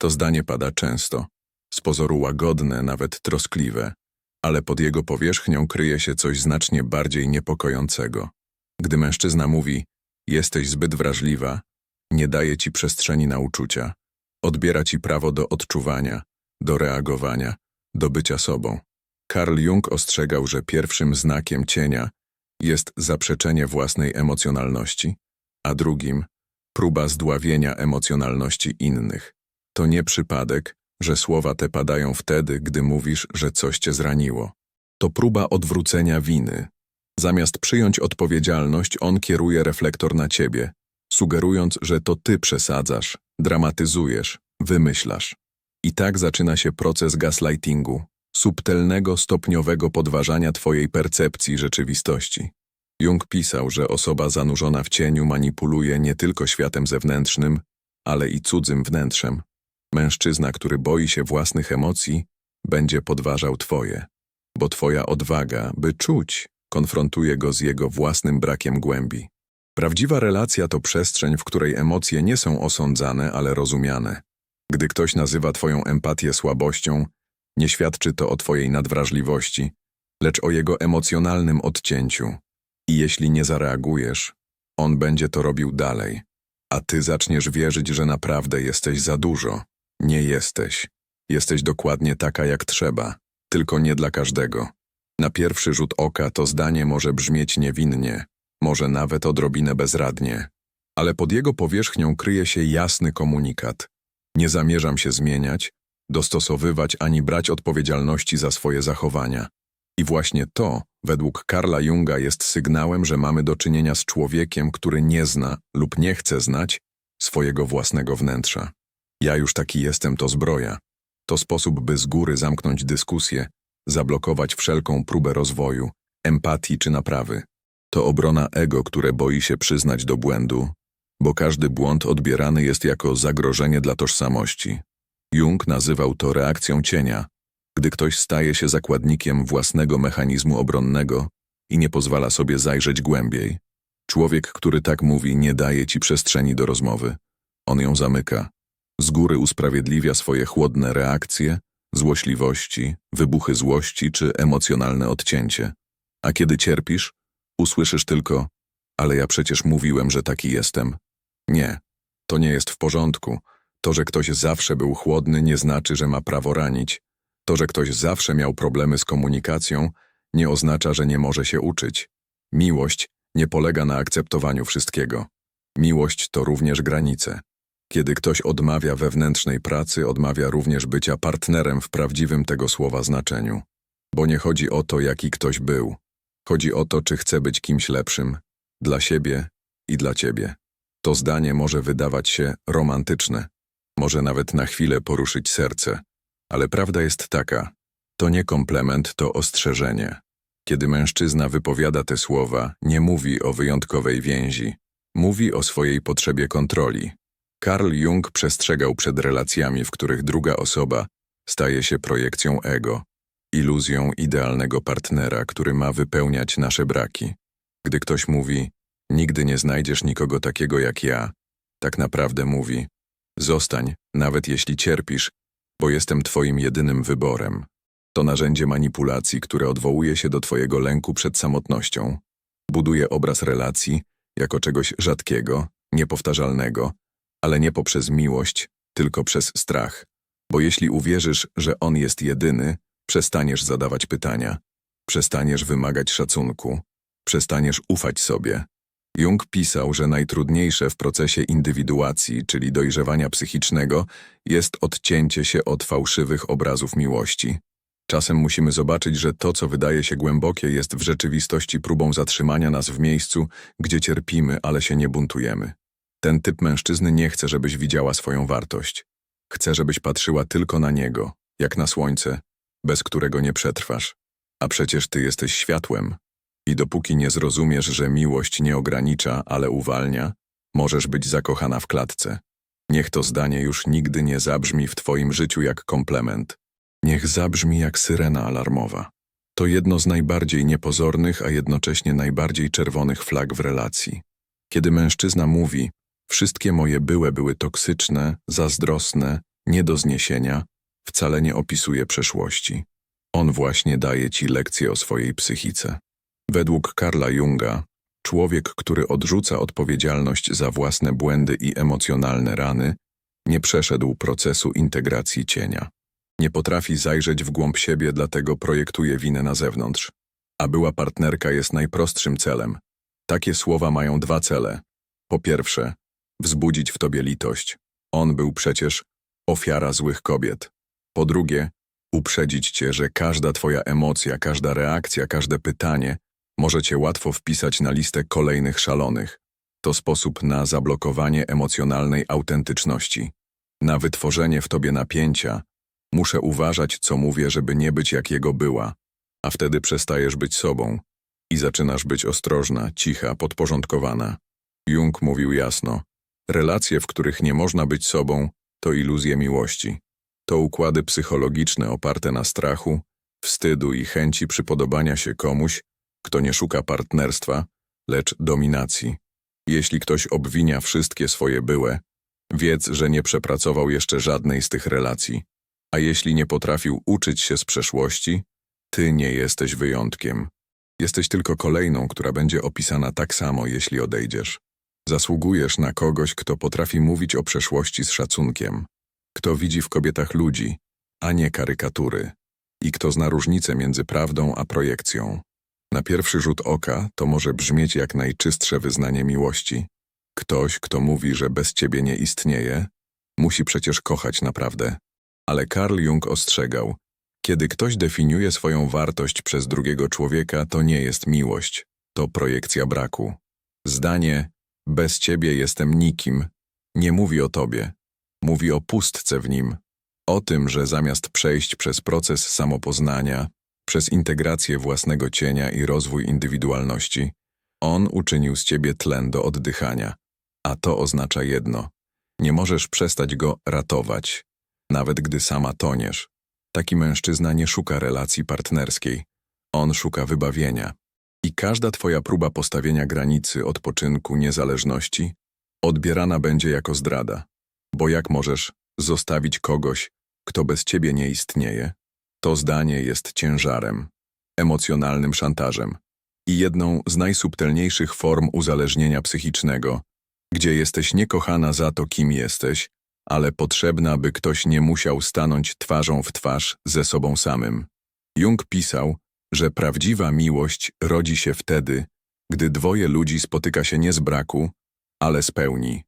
To zdanie pada często, z pozoru łagodne, nawet troskliwe, ale pod jego powierzchnią kryje się coś znacznie bardziej niepokojącego. Gdy mężczyzna mówi, jesteś zbyt wrażliwa, nie daje ci przestrzeni na uczucia, odbiera ci prawo do odczuwania, do reagowania, do bycia sobą. Carl Jung ostrzegał, że pierwszym znakiem cienia jest zaprzeczenie własnej emocjonalności, a drugim próba zdławienia emocjonalności innych. To nie przypadek, że słowa te padają wtedy, gdy mówisz, że coś cię zraniło. To próba odwrócenia winy. Zamiast przyjąć odpowiedzialność, on kieruje reflektor na ciebie, sugerując, że to ty przesadzasz, dramatyzujesz, wymyślasz. I tak zaczyna się proces gaslightingu, subtelnego, stopniowego podważania twojej percepcji rzeczywistości. Jung pisał, że osoba zanurzona w cieniu manipuluje nie tylko światem zewnętrznym, ale i cudzym wnętrzem. Mężczyzna, który boi się własnych emocji, będzie podważał twoje, bo twoja odwaga, by czuć, konfrontuje go z jego własnym brakiem głębi. Prawdziwa relacja to przestrzeń, w której emocje nie są osądzane, ale rozumiane. Gdy ktoś nazywa twoją empatię słabością, nie świadczy to o twojej nadwrażliwości, lecz o jego emocjonalnym odcięciu. I jeśli nie zareagujesz, on będzie to robił dalej, a ty zaczniesz wierzyć, że naprawdę jesteś za dużo. Nie jesteś. Jesteś dokładnie taka jak trzeba, tylko nie dla każdego. Na pierwszy rzut oka to zdanie może brzmieć niewinnie, może nawet odrobinę bezradnie, ale pod jego powierzchnią kryje się jasny komunikat. Nie zamierzam się zmieniać, dostosowywać ani brać odpowiedzialności za swoje zachowania. I właśnie to, według Karla Junga, jest sygnałem, że mamy do czynienia z człowiekiem, który nie zna lub nie chce znać swojego własnego wnętrza. Ja już taki jestem, to zbroja. To sposób, by z góry zamknąć dyskusję, zablokować wszelką próbę rozwoju, empatii czy naprawy. To obrona ego, które boi się przyznać do błędu, bo każdy błąd odbierany jest jako zagrożenie dla tożsamości. Jung nazywał to reakcją cienia, gdy ktoś staje się zakładnikiem własnego mechanizmu obronnego i nie pozwala sobie zajrzeć głębiej. Człowiek, który tak mówi, nie daje ci przestrzeni do rozmowy. On ją zamyka. Z góry usprawiedliwia swoje chłodne reakcje, złośliwości, wybuchy złości czy emocjonalne odcięcie. A kiedy cierpisz, usłyszysz tylko, ale ja przecież mówiłem, że taki jestem. Nie, to nie jest w porządku. To, że ktoś zawsze był chłodny, nie znaczy, że ma prawo ranić. To, że ktoś zawsze miał problemy z komunikacją, nie oznacza, że nie może się uczyć. Miłość nie polega na akceptowaniu wszystkiego. Miłość to również granice. Kiedy ktoś odmawia wewnętrznej pracy, odmawia również bycia partnerem w prawdziwym tego słowa znaczeniu. Bo nie chodzi o to, jaki ktoś był. Chodzi o to, czy chce być kimś lepszym, dla siebie i dla ciebie. To zdanie może wydawać się romantyczne, może nawet na chwilę poruszyć serce, ale prawda jest taka, to nie komplement, to ostrzeżenie. Kiedy mężczyzna wypowiada te słowa, nie mówi o wyjątkowej więzi, mówi o swojej potrzebie kontroli. Carl Jung przestrzegał przed relacjami, w których druga osoba staje się projekcją ego, iluzją idealnego partnera, który ma wypełniać nasze braki. Gdy ktoś mówi, nigdy nie znajdziesz nikogo takiego jak ja, tak naprawdę mówi, zostań, nawet jeśli cierpisz, bo jestem twoim jedynym wyborem. To narzędzie manipulacji, które odwołuje się do twojego lęku przed samotnością. Buduje obraz relacji jako czegoś rzadkiego, niepowtarzalnego, ale nie poprzez miłość, tylko przez strach. Bo jeśli uwierzysz, że on jest jedyny, przestaniesz zadawać pytania, przestaniesz wymagać szacunku, przestaniesz ufać sobie. Jung pisał, że najtrudniejsze w procesie indywiduacji, czyli dojrzewania psychicznego, jest odcięcie się od fałszywych obrazów miłości. Czasem musimy zobaczyć, że to, co wydaje się głębokie, jest w rzeczywistości próbą zatrzymania nas w miejscu, gdzie cierpimy, ale się nie buntujemy. Ten typ mężczyzny nie chce, żebyś widziała swoją wartość. Chce, żebyś patrzyła tylko na niego, jak na słońce, bez którego nie przetrwasz. A przecież ty jesteś światłem. I dopóki nie zrozumiesz, że miłość nie ogranicza, ale uwalnia, możesz być zakochana w klatce. Niech to zdanie już nigdy nie zabrzmi w twoim życiu jak komplement. Niech zabrzmi jak syrena alarmowa. To jedno z najbardziej niepozornych, a jednocześnie najbardziej czerwonych flag w relacji. Kiedy mężczyzna mówi, wszystkie moje byłe były toksyczne, zazdrosne, nie do zniesienia, wcale nie opisuje przeszłości. On właśnie daje ci lekcję o swojej psychice. Według Karla Junga, człowiek, który odrzuca odpowiedzialność za własne błędy i emocjonalne rany, nie przeszedł procesu integracji cienia. Nie potrafi zajrzeć w głąb siebie, dlatego projektuje winę na zewnątrz. A była partnerka jest najprostszym celem. Takie słowa mają dwa cele. Po pierwsze, wzbudzić w tobie litość. On był przecież ofiara złych kobiet. Po drugie, uprzedzić cię, że każda twoja emocja, każda reakcja, każde pytanie może cię łatwo wpisać na listę kolejnych szalonych. To sposób na zablokowanie emocjonalnej autentyczności, na wytworzenie w tobie napięcia. Muszę uważać, co mówię, żeby nie być jak jego była, a wtedy przestajesz być sobą i zaczynasz być ostrożna, cicha, podporządkowana. Jung mówił jasno, relacje, w których nie można być sobą, to iluzje miłości. To układy psychologiczne oparte na strachu, wstydu i chęci przypodobania się komuś, kto nie szuka partnerstwa, lecz dominacji. Jeśli ktoś obwinia wszystkie swoje byłe, wiedz, że nie przepracował jeszcze żadnej z tych relacji. A jeśli nie potrafił uczyć się z przeszłości, ty nie jesteś wyjątkiem. Jesteś tylko kolejną, która będzie opisana tak samo, jeśli odejdziesz. Zasługujesz na kogoś, kto potrafi mówić o przeszłości z szacunkiem, kto widzi w kobietach ludzi, a nie karykatury, i kto zna różnicę między prawdą a projekcją. Na pierwszy rzut oka to może brzmieć jak najczystsze wyznanie miłości. Ktoś, kto mówi, że bez ciebie nie istnieje, musi przecież kochać naprawdę. Ale Carl Jung ostrzegał, kiedy ktoś definiuje swoją wartość przez drugiego człowieka, to nie jest miłość, to projekcja braku. Zdanie bez ciebie jestem nikim nie mówi o tobie, mówi o pustce w nim, o tym, że zamiast przejść przez proces samopoznania, przez integrację własnego cienia i rozwój indywidualności, on uczynił z ciebie tlen do oddychania. A to oznacza jedno: nie możesz przestać go ratować, nawet gdy sama toniesz. Taki mężczyzna nie szuka relacji partnerskiej, on szuka wybawienia. I każda twoja próba postawienia granicy, odpoczynku, niezależności odbierana będzie jako zdrada. Bo jak możesz zostawić kogoś, kto bez ciebie nie istnieje? To zdanie jest ciężarem, emocjonalnym szantażem i jedną z najsubtelniejszych form uzależnienia psychicznego, gdzie jesteś niekochana za to, kim jesteś, ale potrzebna, by ktoś nie musiał stanąć twarzą w twarz ze sobą samym. Jung pisał, że prawdziwa miłość rodzi się wtedy, gdy dwoje ludzi spotyka się nie z braku, ale z pełni.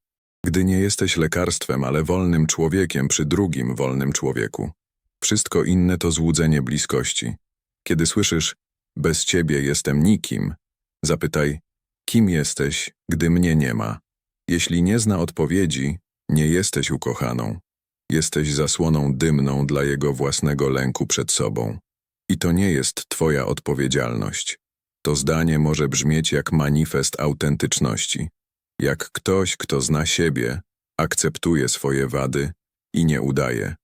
Gdy nie jesteś lekarstwem, ale wolnym człowiekiem przy drugim wolnym człowieku. Wszystko inne to złudzenie bliskości. Kiedy słyszysz, bez ciebie jestem nikim, zapytaj, kim jesteś, gdy mnie nie ma. Jeśli nie zna odpowiedzi, nie jesteś ukochaną. Jesteś zasłoną dymną dla jego własnego lęku przed sobą. I to nie jest twoja odpowiedzialność. To zdanie może brzmieć jak manifest autentyczności. Jak ktoś, kto zna siebie, akceptuje swoje wady i nie udaje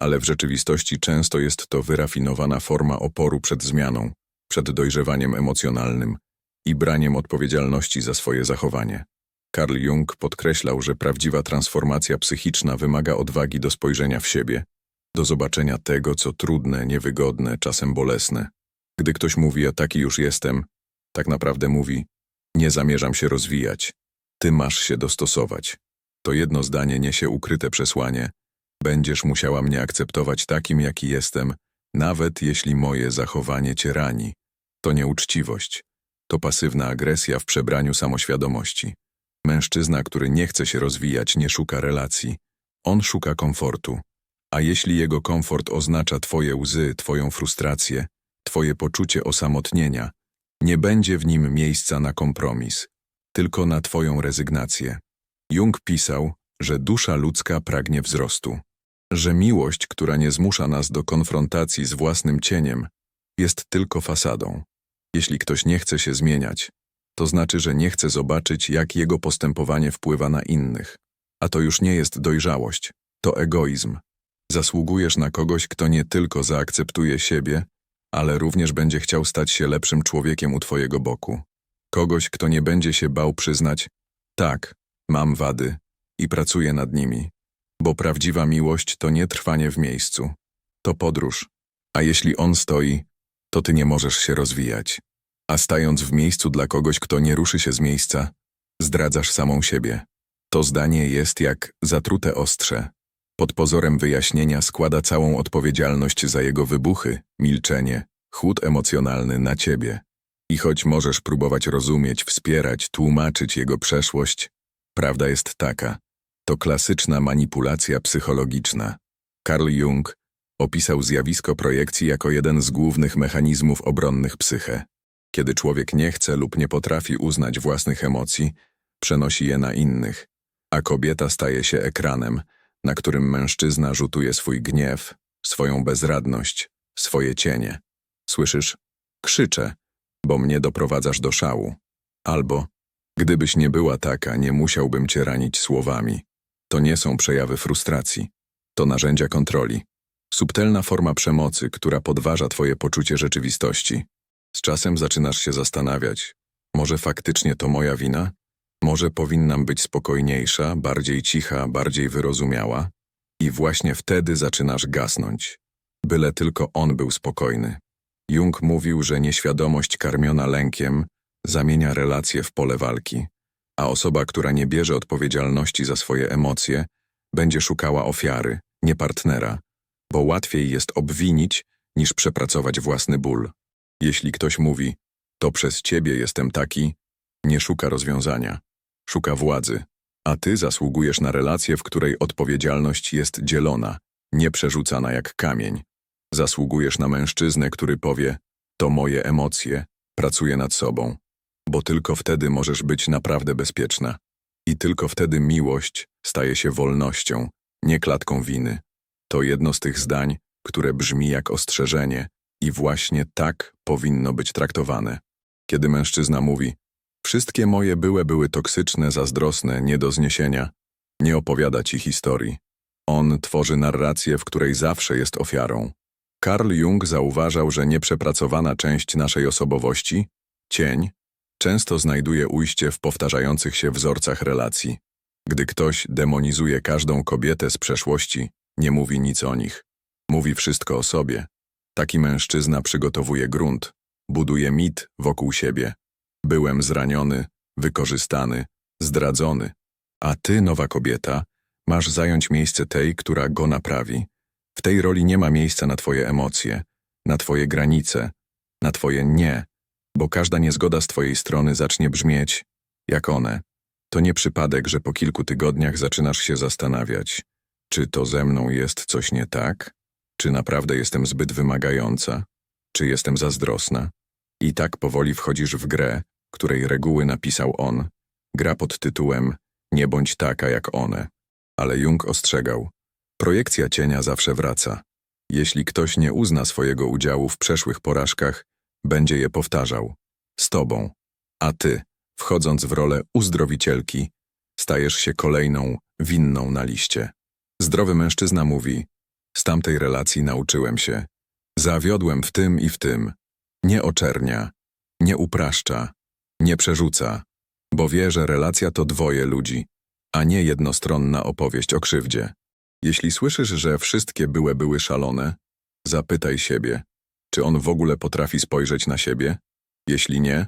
ale w rzeczywistości często jest to wyrafinowana forma oporu przed zmianą, przed dojrzewaniem emocjonalnym i braniem odpowiedzialności za swoje zachowanie. Carl Jung podkreślał, że prawdziwa transformacja psychiczna wymaga odwagi do spojrzenia w siebie, do zobaczenia tego, co trudne, niewygodne, czasem bolesne. Gdy ktoś mówi, a taki już jestem, tak naprawdę mówi, nie zamierzam się rozwijać, ty masz się dostosować. To jedno zdanie niesie ukryte przesłanie, Będziesz musiała mnie akceptować takim, jaki jestem, nawet jeśli moje zachowanie cię rani. To nieuczciwość. To pasywna agresja w przebraniu samoświadomości. Mężczyzna, który nie chce się rozwijać, nie szuka relacji. On szuka komfortu. A jeśli jego komfort oznacza twoje łzy, twoją frustrację, twoje poczucie osamotnienia, nie będzie w nim miejsca na kompromis, tylko na twoją rezygnację. Jung pisał, że dusza ludzka pragnie wzrostu że miłość, która nie zmusza nas do konfrontacji z własnym cieniem, jest tylko fasadą. Jeśli ktoś nie chce się zmieniać, to znaczy, że nie chce zobaczyć, jak jego postępowanie wpływa na innych. A to już nie jest dojrzałość, to egoizm. Zasługujesz na kogoś, kto nie tylko zaakceptuje siebie, ale również będzie chciał stać się lepszym człowiekiem u twojego boku. Kogoś, kto nie będzie się bał przyznać, tak, mam wady i pracuję nad nimi Bo prawdziwa miłość to nie trwanie w miejscu, to podróż. A jeśli on stoi, to ty nie możesz się rozwijać. A stając w miejscu dla kogoś, kto nie ruszy się z miejsca, zdradzasz samą siebie. To zdanie jest jak zatrute ostrze. Pod pozorem wyjaśnienia składa całą odpowiedzialność za jego wybuchy, milczenie, chłód emocjonalny na ciebie. I choć możesz próbować rozumieć, wspierać, tłumaczyć jego przeszłość, prawda jest taka. To klasyczna manipulacja psychologiczna. Carl Jung opisał zjawisko projekcji jako jeden z głównych mechanizmów obronnych psyche. Kiedy człowiek nie chce lub nie potrafi uznać własnych emocji, przenosi je na innych, a kobieta staje się ekranem, na którym mężczyzna rzutuje swój gniew, swoją bezradność, swoje cienie. Słyszysz? Krzyczę, bo mnie doprowadzasz do szału. Albo, gdybyś nie była taka, nie musiałbym cię ranić słowami. To nie są przejawy frustracji. To narzędzia kontroli. Subtelna forma przemocy, która podważa twoje poczucie rzeczywistości. Z czasem zaczynasz się zastanawiać, może faktycznie to moja wina? Może powinnam być spokojniejsza, bardziej cicha, bardziej wyrozumiała? I właśnie wtedy zaczynasz gasnąć. Byle tylko on był spokojny. Jung mówił, że nieświadomość karmiona lękiem zamienia relacje w pole walki, a osoba, która nie bierze odpowiedzialności za swoje emocje, będzie szukała ofiary, nie partnera, bo łatwiej jest obwinić, niż przepracować własny ból. Jeśli ktoś mówi, to przez ciebie jestem taki, nie szuka rozwiązania, szuka władzy, a ty zasługujesz na relację, w której odpowiedzialność jest dzielona, nie przerzucana jak kamień. Zasługujesz na mężczyznę, który powie, to moje emocje, pracuję nad sobą, bo tylko wtedy możesz być naprawdę bezpieczna. I tylko wtedy miłość staje się wolnością, nie klatką winy. To jedno z tych zdań, które brzmi jak ostrzeżenie i właśnie tak powinno być traktowane. Kiedy mężczyzna mówi, wszystkie moje były były toksyczne, zazdrosne, nie do zniesienia, nie opowiada ci historii. On tworzy narrację, w której zawsze jest ofiarą. Carl Jung zauważał, że nieprzepracowana część naszej osobowości, cień, często znajduje ujście w powtarzających się wzorcach relacji. Gdy ktoś demonizuje każdą kobietę z przeszłości, nie mówi nic o nich. Mówi wszystko o sobie. Taki mężczyzna przygotowuje grunt, buduje mit wokół siebie. Byłem zraniony, wykorzystany, zdradzony. A ty, nowa kobieta, masz zająć miejsce tej, która go naprawi. W tej roli nie ma miejsca na twoje emocje, na twoje granice, na twoje nie, bo każda niezgoda z twojej strony zacznie brzmieć jak one. To nie przypadek, że po kilku tygodniach zaczynasz się zastanawiać, czy to ze mną jest coś nie tak? Czy naprawdę jestem zbyt wymagająca? Czy jestem zazdrosna? I tak powoli wchodzisz w grę, której reguły napisał on. Gra pod tytułem Nie bądź taka jak one. Ale Jung ostrzegał. Projekcja cienia zawsze wraca. Jeśli ktoś nie uzna swojego udziału w przeszłych porażkach, będzie je powtarzał. Z tobą. A ty, wchodząc w rolę uzdrowicielki, stajesz się kolejną, winną na liście. Zdrowy mężczyzna mówi, z tamtej relacji nauczyłem się. Zawiodłem w tym i w tym. Nie oczernia, nie upraszcza, nie przerzuca, bo wie, że relacja to dwoje ludzi, a nie jednostronna opowieść o krzywdzie. Jeśli słyszysz, że wszystkie były były szalone, zapytaj siebie, czy on w ogóle potrafi spojrzeć na siebie? Jeśli nie,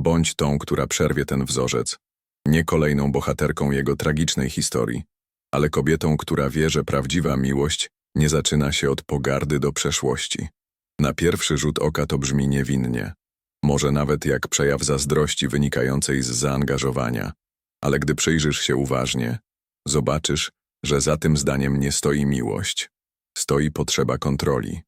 bądź tą, która przerwie ten wzorzec, nie kolejną bohaterką jego tragicznej historii, ale kobietą, która wie, że prawdziwa miłość nie zaczyna się od pogardy do przeszłości. Na pierwszy rzut oka to brzmi niewinnie, może nawet jak przejaw zazdrości wynikającej z zaangażowania, ale gdy przyjrzysz się uważnie, zobaczysz, że za tym zdaniem nie stoi miłość, stoi potrzeba kontroli.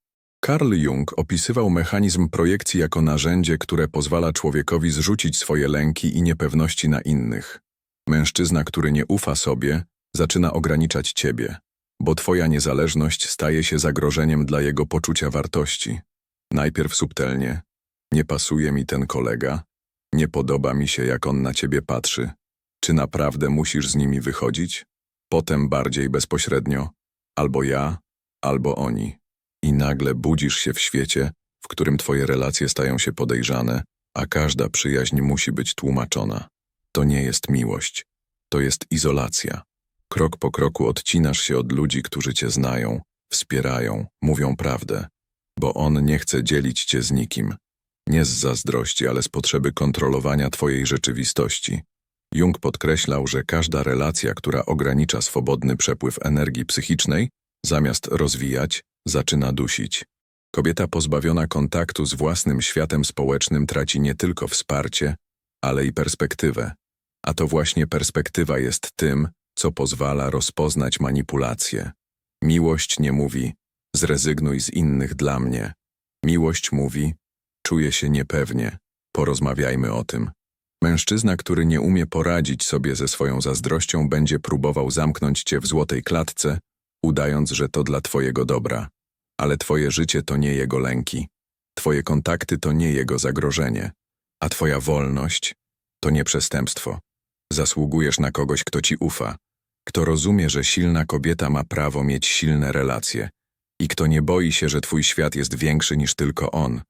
Carl Jung opisywał mechanizm projekcji jako narzędzie, które pozwala człowiekowi zrzucić swoje lęki i niepewności na innych. Mężczyzna, który nie ufa sobie, zaczyna ograniczać ciebie, bo twoja niezależność staje się zagrożeniem dla jego poczucia wartości. Najpierw subtelnie. Nie pasuje mi ten kolega. Nie podoba mi się, jak on na ciebie patrzy. Czy naprawdę musisz z nimi wychodzić? Potem bardziej bezpośrednio. Albo ja, albo oni. I nagle budzisz się w świecie, w którym twoje relacje stają się podejrzane, a każda przyjaźń musi być tłumaczona. To nie jest miłość. To jest izolacja. Krok po kroku odcinasz się od ludzi, którzy cię znają, wspierają, mówią prawdę, bo on nie chce dzielić cię z nikim. Nie z zazdrości, ale z potrzeby kontrolowania twojej rzeczywistości. Jung podkreślał, że każda relacja, która ogranicza swobodny przepływ energii psychicznej, zamiast rozwijać, zaczyna dusić. Kobieta pozbawiona kontaktu z własnym światem społecznym traci nie tylko wsparcie, ale i perspektywę. A to właśnie perspektywa jest tym, co pozwala rozpoznać manipulację. Miłość nie mówi zrezygnuj z innych dla mnie. Miłość mówi czuję się niepewnie, porozmawiajmy o tym. Mężczyzna, który nie umie poradzić sobie ze swoją zazdrością, będzie próbował zamknąć cię w złotej klatce, udając, że to dla twojego dobra. Ale twoje życie to nie jego lęki. Twoje kontakty to nie jego zagrożenie. A twoja wolność to nie przestępstwo. Zasługujesz na kogoś, kto ci ufa, kto rozumie, że silna kobieta ma prawo mieć silne relacje i kto nie boi się, że twój świat jest większy niż tylko on.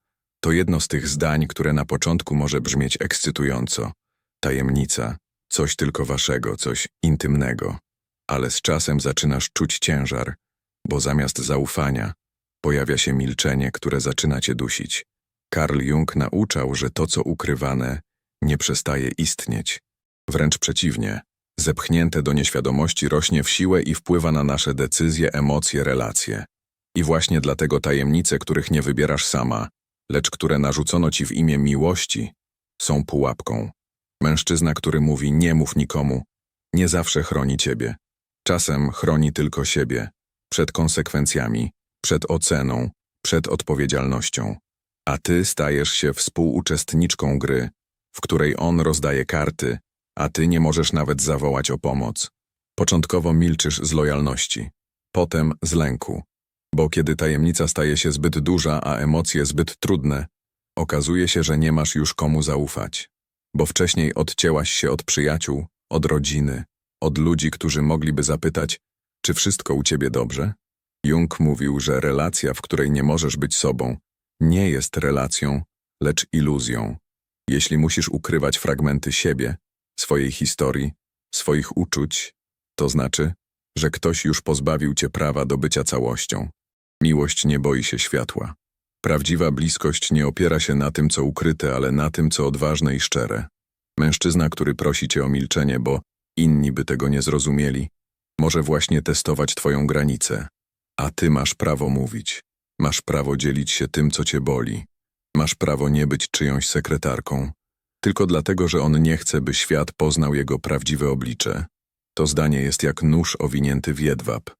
To jedno z tych zdań, które na początku może brzmieć ekscytująco. Tajemnica, coś tylko waszego, coś intymnego. Ale z czasem zaczynasz czuć ciężar, bo zamiast zaufania pojawia się milczenie, które zaczyna cię dusić. Karl Jung nauczał, że to, co ukrywane, nie przestaje istnieć. Wręcz przeciwnie, zepchnięte do nieświadomości rośnie w siłę i wpływa na nasze decyzje, emocje, relacje. I właśnie dlatego tajemnice, których nie wybierasz sama, lecz które narzucono ci w imię miłości, są pułapką. Mężczyzna, który mówi nie mów nikomu, nie zawsze chroni ciebie. Czasem chroni tylko siebie przed konsekwencjami, przed oceną, przed odpowiedzialnością. A ty stajesz się współuczestniczką gry, w której on rozdaje karty, a ty nie możesz nawet zawołać o pomoc. Początkowo milczysz z lojalności, potem z lęku, bo kiedy tajemnica staje się zbyt duża, a emocje zbyt trudne, okazuje się, że nie masz już komu zaufać, bo wcześniej odcięłaś się od przyjaciół, od rodziny, od ludzi, którzy mogliby zapytać, czy wszystko u ciebie dobrze? Jung mówił, że relacja, w której nie możesz być sobą, nie jest relacją, lecz iluzją. Jeśli musisz ukrywać fragmenty siebie, swojej historii, swoich uczuć, to znaczy, że ktoś już pozbawił cię prawa do bycia całością. Miłość nie boi się światła. Prawdziwa bliskość nie opiera się na tym, co ukryte, ale na tym, co odważne i szczere. Mężczyzna, który prosi cię o milczenie, bo inni by tego nie zrozumieli, może właśnie testować twoją granicę. A ty masz prawo mówić. Masz prawo dzielić się tym, co cię boli. Masz prawo nie być czyjąś sekretarką, tylko dlatego, że on nie chce, by świat poznał jego prawdziwe oblicze. To zdanie jest jak nóż owinięty w jedwab.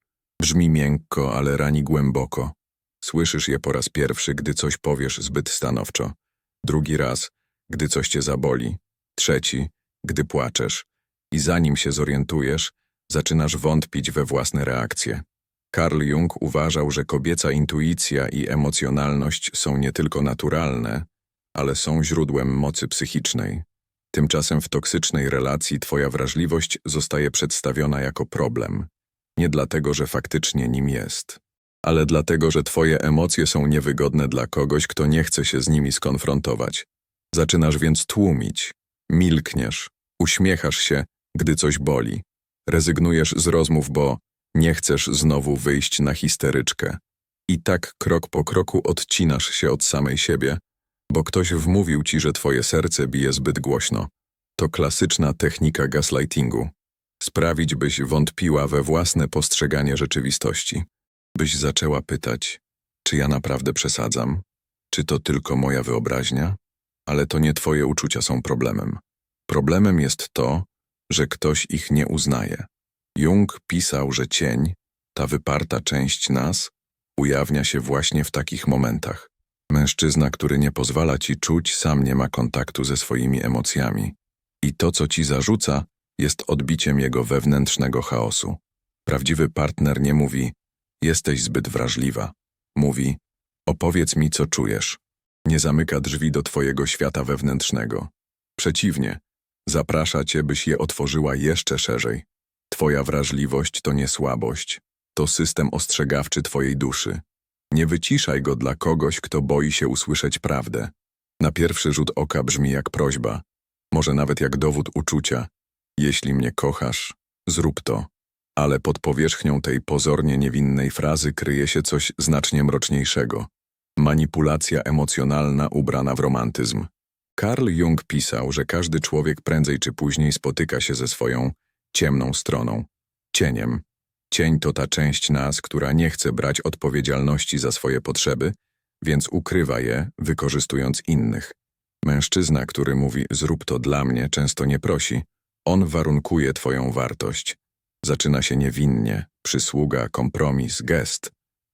Brzmi miękko, ale rani głęboko. Słyszysz je po raz pierwszy, gdy coś powiesz zbyt stanowczo. Drugi raz, gdy coś cię zaboli. Trzeci, gdy płaczesz. I zanim się zorientujesz, zaczynasz wątpić we własne reakcje. Karl Jung uważał, że kobieca intuicja i emocjonalność są nie tylko naturalne, ale są źródłem mocy psychicznej. Tymczasem w toksycznej relacji twoja wrażliwość zostaje przedstawiona jako problem. Nie dlatego, że faktycznie nim jest, ale dlatego, że twoje emocje są niewygodne dla kogoś, kto nie chce się z nimi skonfrontować. Zaczynasz więc tłumić, milkniesz, uśmiechasz się, gdy coś boli. Rezygnujesz z rozmów, bo nie chcesz znowu wyjść na histeryczkę. I tak krok po kroku odcinasz się od samej siebie, bo ktoś wmówił ci, że twoje serce bije zbyt głośno. To klasyczna technika gaslightingu. Sprawić, byś wątpiła we własne postrzeganie rzeczywistości. Byś zaczęła pytać, czy ja naprawdę przesadzam? Czy to tylko moja wyobraźnia? Ale to nie twoje uczucia są problemem. Problemem jest to, że ktoś ich nie uznaje. Jung pisał, że cień, ta wyparta część nas, ujawnia się właśnie w takich momentach. Mężczyzna, który nie pozwala ci czuć, sam nie ma kontaktu ze swoimi emocjami. I to, co ci zarzuca, jest odbiciem jego wewnętrznego chaosu. Prawdziwy partner nie mówi, jesteś zbyt wrażliwa. Mówi, opowiedz mi, co czujesz. Nie zamyka drzwi do twojego świata wewnętrznego. Przeciwnie, zaprasza cię, byś je otworzyła jeszcze szerzej. Twoja wrażliwość to nie słabość, to system ostrzegawczy twojej duszy. Nie wyciszaj go dla kogoś, kto boi się usłyszeć prawdę. Na pierwszy rzut oka brzmi jak prośba, może nawet jak dowód uczucia. Jeśli mnie kochasz, zrób to. Ale pod powierzchnią tej pozornie niewinnej frazy kryje się coś znacznie mroczniejszego. Manipulacja emocjonalna ubrana w romantyzm. Carl Jung pisał, że każdy człowiek prędzej czy później spotyka się ze swoją ciemną stroną, cieniem. Cień to ta część nas, która nie chce brać odpowiedzialności za swoje potrzeby, więc ukrywa je, wykorzystując innych. Mężczyzna, który mówi zrób to dla mnie, często nie prosi. On warunkuje twoją wartość. Zaczyna się niewinnie, przysługa, kompromis, gest,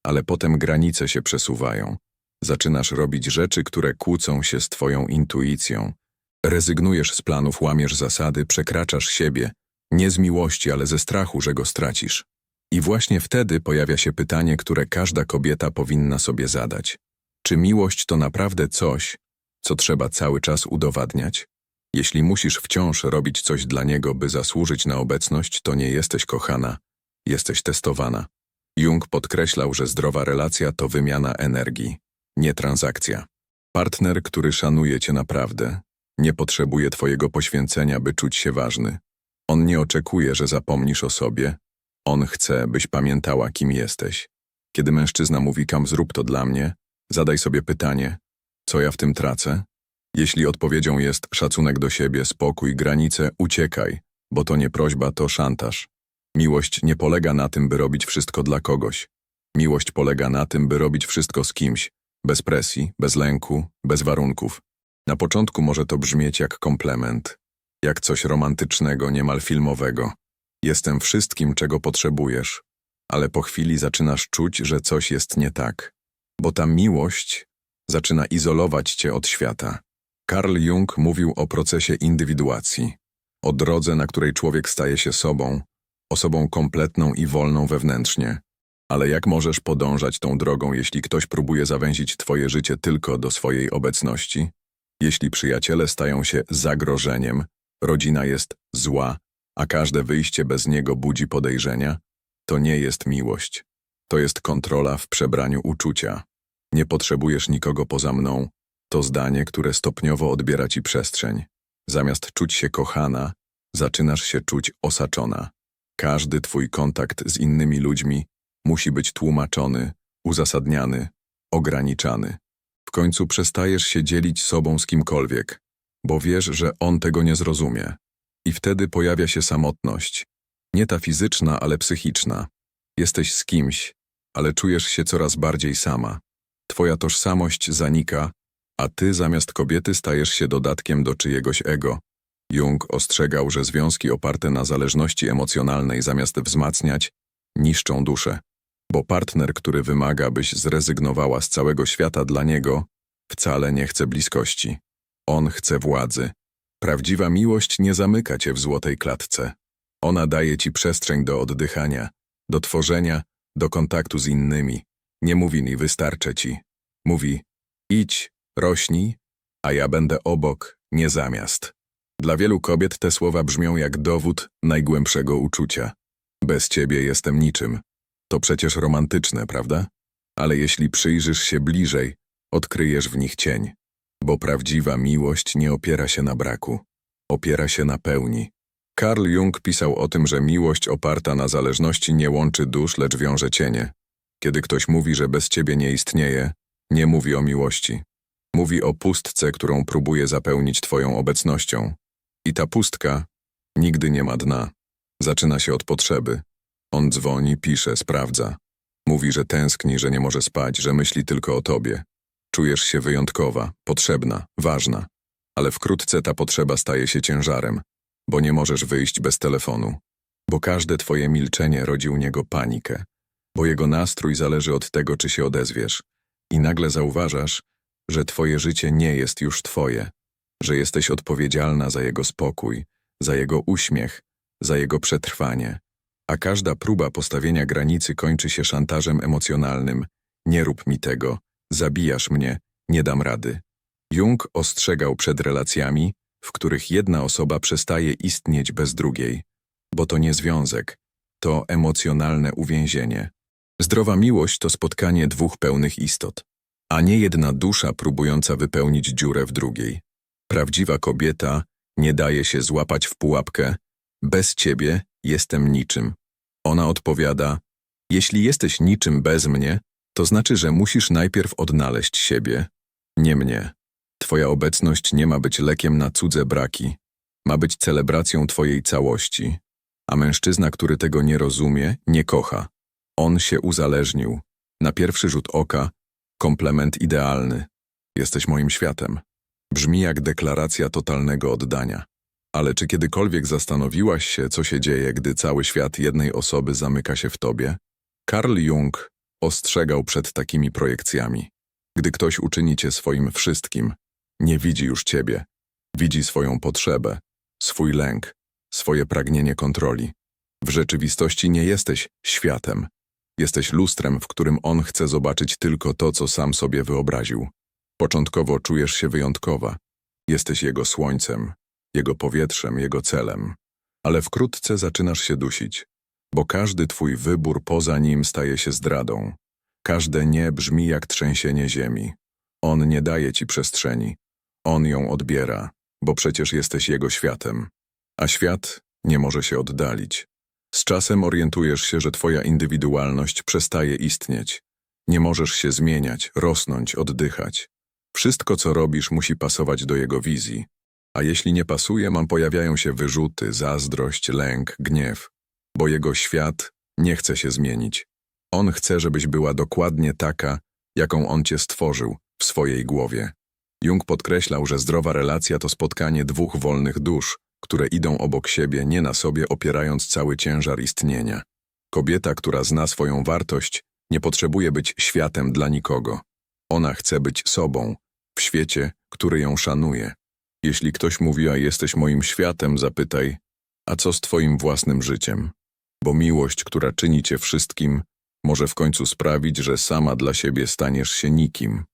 ale potem granice się przesuwają. Zaczynasz robić rzeczy, które kłócą się z twoją intuicją. Rezygnujesz z planów, łamiesz zasady, przekraczasz siebie, nie z miłości, ale ze strachu, że go stracisz. I właśnie wtedy pojawia się pytanie, które każda kobieta powinna sobie zadać. Czy miłość to naprawdę coś, co trzeba cały czas udowadniać? Jeśli musisz wciąż robić coś dla niego, by zasłużyć na obecność, to nie jesteś kochana, jesteś testowana. Jung podkreślał, że zdrowa relacja to wymiana energii, nie transakcja. Partner, który szanuje cię naprawdę, nie potrzebuje twojego poświęcenia, by czuć się ważny. On nie oczekuje, że zapomnisz o sobie. On chce, byś pamiętała, kim jesteś. Kiedy mężczyzna mówi kam zrób to dla mnie, zadaj sobie pytanie, co ja w tym tracę? Jeśli odpowiedzią jest szacunek do siebie, spokój, granice, uciekaj, bo to nie prośba, to szantaż. Miłość nie polega na tym, by robić wszystko dla kogoś. Miłość polega na tym, by robić wszystko z kimś, bez presji, bez lęku, bez warunków. Na początku może to brzmieć jak komplement, jak coś romantycznego, niemal filmowego. Jestem wszystkim, czego potrzebujesz, ale po chwili zaczynasz czuć, że coś jest nie tak, bo ta miłość zaczyna izolować cię od świata. Carl Jung mówił o procesie indywiduacji, o drodze, na której człowiek staje się sobą, osobą kompletną i wolną wewnętrznie. Ale jak możesz podążać tą drogą, jeśli ktoś próbuje zawęzić twoje życie tylko do swojej obecności? Jeśli przyjaciele stają się zagrożeniem, rodzina jest zła, a każde wyjście bez niego budzi podejrzenia, to nie jest miłość. To jest kontrola w przebraniu uczucia. Nie potrzebujesz nikogo poza mną. To zdanie, które stopniowo odbiera ci przestrzeń. Zamiast czuć się kochana, zaczynasz się czuć osaczona. Każdy twój kontakt z innymi ludźmi musi być tłumaczony, uzasadniany, ograniczany. W końcu przestajesz się dzielić sobą z kimkolwiek, bo wiesz, że on tego nie zrozumie. I wtedy pojawia się samotność. Nie ta fizyczna, ale psychiczna. Jesteś z kimś, ale czujesz się coraz bardziej sama. Twoja tożsamość zanika, a ty zamiast kobiety stajesz się dodatkiem do czyjegoś ego. Jung ostrzegał, że związki oparte na zależności emocjonalnej zamiast wzmacniać, niszczą duszę. Bo partner, który wymaga, byś zrezygnowała z całego świata dla niego, wcale nie chce bliskości. On chce władzy. Prawdziwa miłość nie zamyka cię w złotej klatce. Ona daje ci przestrzeń do oddychania, do tworzenia, do kontaktu z innymi. Nie mówi mi wystarczę ci. Mówi idź, rośnij, a ja będę obok, nie zamiast. Dla wielu kobiet te słowa brzmią jak dowód najgłębszego uczucia. Bez ciebie jestem niczym. To przecież romantyczne, prawda? Ale jeśli przyjrzysz się bliżej, odkryjesz w nich cień. Bo prawdziwa miłość nie opiera się na braku, opiera się na pełni. Carl Jung pisał o tym, że miłość oparta na zależności nie łączy dusz, lecz wiąże cienie. Kiedy ktoś mówi, że bez ciebie nie istnieje, nie mówi o miłości. Mówi o pustce, którą próbuje zapełnić twoją obecnością. I ta pustka nigdy nie ma dna. Zaczyna się od potrzeby. On dzwoni, pisze, sprawdza. Mówi, że tęskni, że nie może spać, że myśli tylko o tobie. Czujesz się wyjątkowa, potrzebna, ważna. Ale wkrótce ta potrzeba staje się ciężarem, bo nie możesz wyjść bez telefonu. Bo każde twoje milczenie rodzi u niego panikę. Bo jego nastrój zależy od tego, czy się odezwiesz. I nagle zauważasz, że twoje życie nie jest już twoje, że jesteś odpowiedzialna za jego spokój, za jego uśmiech, za jego przetrwanie. A każda próba postawienia granicy kończy się szantażem emocjonalnym. Nie rób mi tego, zabijasz mnie, nie dam rady. Jung ostrzegał przed relacjami, w których jedna osoba przestaje istnieć bez drugiej, bo to nie związek, to emocjonalne uwięzienie. Zdrowa miłość to spotkanie dwóch pełnych istot, a nie jedna dusza próbująca wypełnić dziurę w drugiej. Prawdziwa kobieta nie daje się złapać w pułapkę, bez ciebie jestem niczym. Ona odpowiada: Jeśli jesteś niczym bez mnie, to znaczy, że musisz najpierw odnaleźć siebie, nie mnie. Twoja obecność nie ma być lekiem na cudze braki, ma być celebracją Twojej całości. A mężczyzna, który tego nie rozumie, nie kocha. On się uzależnił. Na pierwszy rzut oka, komplement idealny. Jesteś moim światem. Brzmi jak deklaracja totalnego oddania. Ale czy kiedykolwiek zastanowiłaś się, co się dzieje, gdy cały świat jednej osoby zamyka się w tobie? Carl Jung ostrzegał przed takimi projekcjami. Gdy ktoś uczyni cię swoim wszystkim, nie widzi już ciebie. Widzi swoją potrzebę, swój lęk, swoje pragnienie kontroli. W rzeczywistości nie jesteś światem. Jesteś lustrem, w którym on chce zobaczyć tylko to, co sam sobie wyobraził. Początkowo czujesz się wyjątkowa. Jesteś jego słońcem, jego powietrzem, jego celem. Ale wkrótce zaczynasz się dusić, bo każdy twój wybór poza nim staje się zdradą. Każde nie brzmi jak trzęsienie ziemi. On nie daje ci przestrzeni. On ją odbiera, bo przecież jesteś jego światem. A świat nie może się oddalić. Z czasem orientujesz się, że twoja indywidualność przestaje istnieć. Nie możesz się zmieniać, rosnąć, oddychać. Wszystko, co robisz, musi pasować do jego wizji. A jeśli nie pasuje, mam pojawiają się wyrzuty, zazdrość, lęk, gniew. Bo jego świat nie chce się zmienić. On chce, żebyś była dokładnie taka, jaką on cię stworzył w swojej głowie. Jung podkreślał, że zdrowa relacja to spotkanie dwóch wolnych dusz, które idą obok siebie, nie na sobie opierając cały ciężar istnienia. Kobieta, która zna swoją wartość, nie potrzebuje być światem dla nikogo. Ona chce być sobą, w świecie, który ją szanuje. Jeśli ktoś mówi, a jesteś moim światem, zapytaj, a co z twoim własnym życiem? Bo miłość, która czyni cię wszystkim, może w końcu sprawić, że sama dla siebie staniesz się nikim.